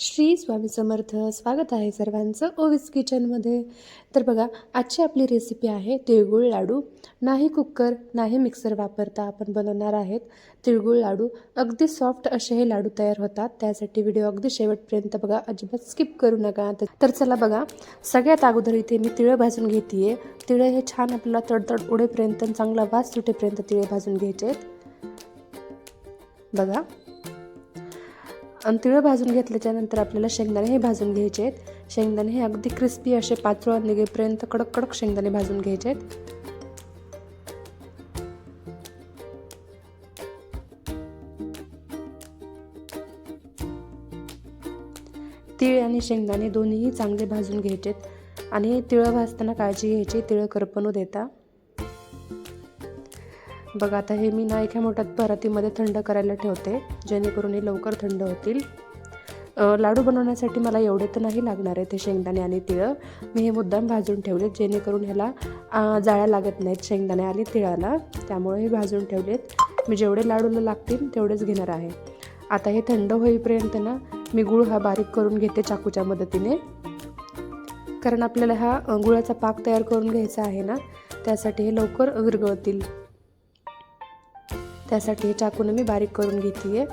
श्री स्वामी समर्थ. स्वागत आहे सर्वांचं ओविस किचनमध्ये. तर बघा आजची आपली रेसिपी आहे तिळगुळ लाडू. नाही कुकर नाही मिक्सर वापरता आपण बनवणार आहेत तिळगुळ लाडू. अगदी सॉफ्ट असे हे लाडू तयार होतात. त्यासाठी व्हिडिओ अगदी शेवटपर्यंत बघा अजिबात स्किप करू नका. तर चला बघा सगळ्यात अगोदर इथे मी तिळं भाजून घेते आहे तिळं हे छान आपल्याला तडतड उडेपर्यंत चांगला वास सुटेपर्यंत तिळे भाजून घ्यायचे आहेत. बघा आणि तिळं भाजून घेतल्याच्यानंतर आपल्याला शेंगदाणे हे भाजून घ्यायचे आहेत. शेंगदाणे हे अगदी क्रिस्पी असे पाचोळा निघेपर्यंत कडक कडक शेंगदाणे भाजून घ्यायचे आहेत. तीळ आणि शेंगदाणे दोन्हीही चांगले भाजून घ्यायचे आणि तिळं भाजताना काळजी घ्यायची तिळं करपणू देता. बघा आता हे मी ना एका मोठ्यात परातीमध्ये थंड करायला ठेवते जेणेकरून हे लवकर थंड होतील. लाडू बनवण्यासाठी मला एवढे तर नाही लागणार आहे ते शेंगदाणे आणि तिळं. मी हे मुद्दाम भाजून ठेवले जेणेकरून ह्याला जाळ्या लागत नाहीत शेंगदाणे आणि तिळाला. त्यामुळे हे भाजून ठेवलेत. मी जेवढे लाडूला लागतील तेवढेच घेणार आहे. आता हे थंड होईपर्यंत ना मी गुळ हा बारीक करून घेते चाकूच्या मदतीने. कारण आपल्याला हा गुळाचा पाक तयार करून घ्यायचा आहे ना त्यासाठी हे लवकर विरगळतील त्यासाठी हे चाकूनं मी बारीक करून घेते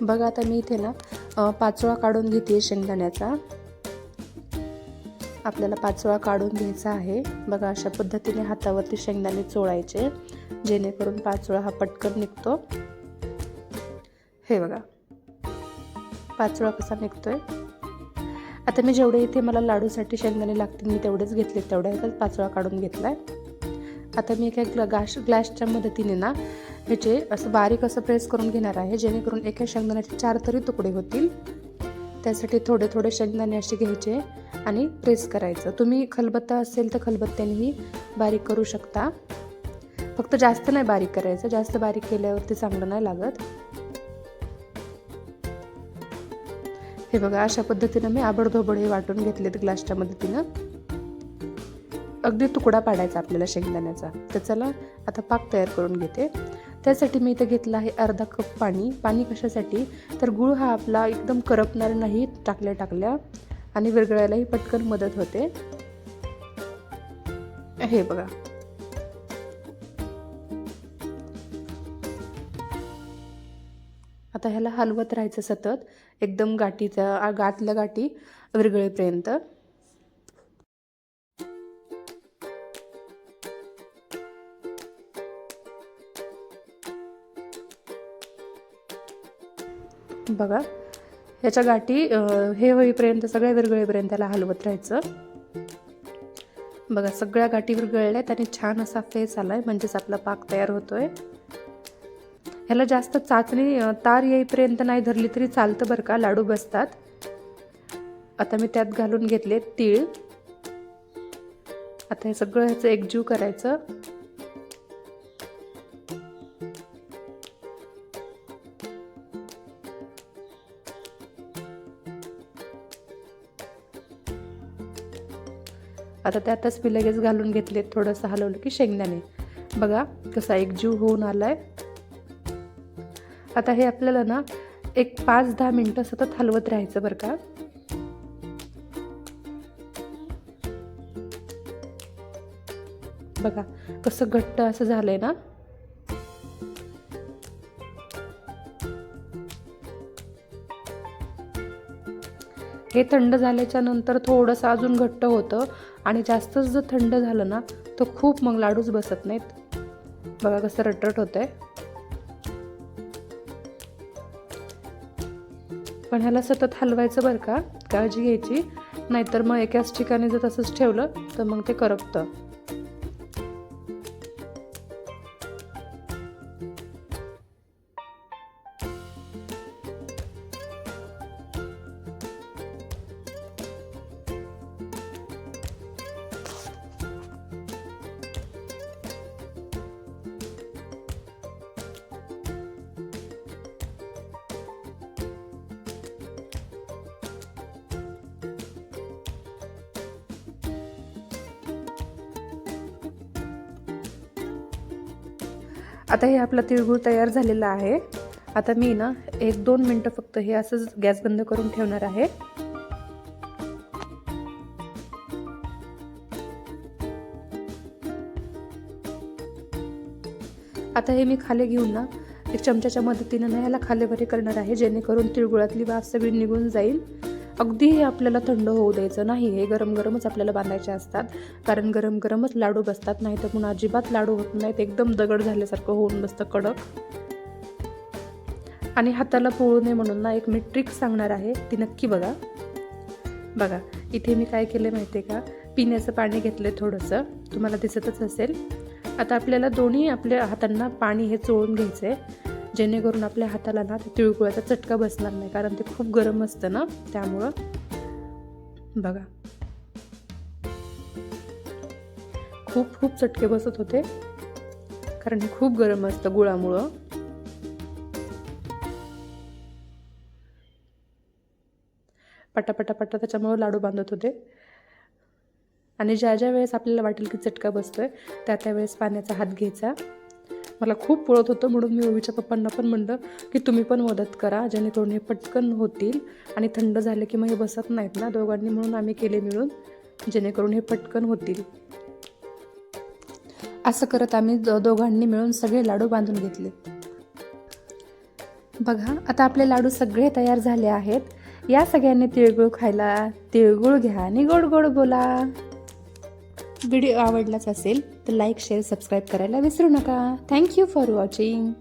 बघा आता मी इथे ना पाचोळा काढून घेते शेंगदाण्याचा. आपल्याला पाचोळा काढून घ्यायचा आहे. बघा अशा पद्धतीने हातावरती शेंगदाणे चोळायचे. जेणेकरून पाचोळा हा पटकन निघतो. हे बघा. पाचोळा कसा निघतोय. आता मी जेवढे इथे मला लाडूसाठी शेंगदाणे लागतील मी तेवढेच घेतले तेवढ्या तेवढ्यातच पाचोळा काढून घेतलाय. आता मी एका ग्ला ग्लास ग्लासच्या मदतीने ना ह्याचे असं बारीक असं प्रेस करून घेणार आहे जेणेकरून एका शेंगदाण्याचे चार तरी तुकडे होतील. त्यासाठी थोडे थोडे शेंगदाणे असे घ्यायचे आणि प्रेस करायचं. तुम्ही खलबत्ता असेल तर खलबत्त्यानेही बारीक करू शकता. फक्त जास्त नाही बारीक करायचं. जास्त बारीक केल्यावरती चांगलं नाही लागत. हे बघा अशा पद्धतीनं मी आबडधोबड हे वाटून घेतलेत ग्लासच्या मदतीनं. अगदी तुकडा पाडायचा आपल्याला शेंगदाण्याचा. तर चला आता पाक तयार करून घेते. त्यासाठी मी इथं घेतलं आहे अर्धा कप पाणी. पाणी कशासाठी? तर गुळ हा आपला एकदम करपणार नाही टाकल्या टाकल्या. आणि विरघळायलाही पटकन मदत होते. हे बघा. आता ह्याला हलवत राहायचं सतत. एकदम गाठीचा गाठल्या गाठी विरगळीपर्यंत बघा ह्याच्या गाठी हे होईपर्यंत सगळ्या विरगळेपर्यंत त्याला हलवत राहायचं. बघा सगळ्या गाठी विरगळल्या आणि छान असा फेस आलाय म्हणजेच आपला पाक तयार होतोय. ह्याला जास्त चाचणी तार येईपर्यंत नाही धरली तरी चालतं बरं का? लाडू बसतात. आता मी त्यात घालून घेतले तीळ. आता हे सगळं ह्याचं एकजीव करायचं. आता त्यातच मी लगेच घालून घेतले थोडंसं हलवलं की शेंगदाणे. बघा कसा एकजीव होऊन आलाय. आता हे आपल्याला ना एक पाच दहा मिनटं सतत हलवत राहायचं बरं का. बघा कसं घट्ट असं झालंय ना. हे थंड झाल्याच्यानंतर थोडंसं अजून घट्ट होतं आणि जास्तच जर थंड झालं ना तर खूप मग लाडूच बसत नाहीत. बघा कसं रटरट होतंय. पण ह्याला सतत हलवायचं बरं का? काळजी घ्यायची. नाहीतर मग एकाच ठिकाणी जर तसंच ठेवलं तर मग ते करपतं. आता हे आपला तिळगुळ तयार झालेला आहे. आता मी ना एक दोन मिनटं फक्त हे असंच गॅस बंद करून ठेवणार आहे. आता हे मी खाली घेऊन ना एक चमच्याच्या मदतीनं ना ह्याला खालेभरी करणार आहे जेणेकरून तिळगुळातली वाफ सगळी निघून जाईल. अगदी हे आपल्याला थंड होऊ द्यायचं नाही. हे गरम गरमच आपल्याला बांधायचे असतात. कारण गरम गरमच लाडू बसतात नाही तर पुन्हा अजिबात लाडू होत नाहीत. एकदम दगड झाल्यासारखं होऊन बसतं कडक. आणि हाताला पोळू नये म्हणून ना एक मी ट्रिक सांगणार आहे. ती नक्की बघा. बघा इथे मी काय केलं माहिती आहे का? पिण्याचं पाणी घेतलं थोडंसं. तुम्हाला दिसतच असेल. आता आपल्याला दोन्ही आपल्या हातांना पाणी हे चोळून घ्यायचं आहे जेणेकरून आपल्या हाताला ना ते तिळगुळाचा चटका बसणार नाही कारण ते खूप गरम असतं ना त्यामुळं. बघा. खूप खूप चटके बसत होते कारण हे खूप गरम असतं गुळामुळं. पटापटा पटा त्याच्यामुळं लाडू बांधत होते. आणि ज्या ज्या वेळेस आपल्याला वाटेल की चटका बसतोय त्या त्यावेळेस पाण्याचा हात घ्यायचा. मला खूप पळत होतं म्हणून मी ओवीच्या पप्पांना पण म्हणलं की तुम्ही पण मदत करा जेणेकरून हे पटकन होतील आणि थंड झालं की मग हे बसत नाहीत ना दोघांनी म्हणून आम्ही केले मिळून जेणेकरून हे पटकन होतील. असं करत आम्ही दोघांनी मिळून सगळे लाडू बांधून घेतले. बघा आता आपले लाडू सगळे तयार झाले आहेत. या सगळ्यांनी तिळगुळ खायला तिळगुळ घ्या आणि गोड गोड बोला. व्हिडिओ आवडलाच असेल तर लाईक शेअर सबस्क्राईब करायला विसरू नका. Thank you for watching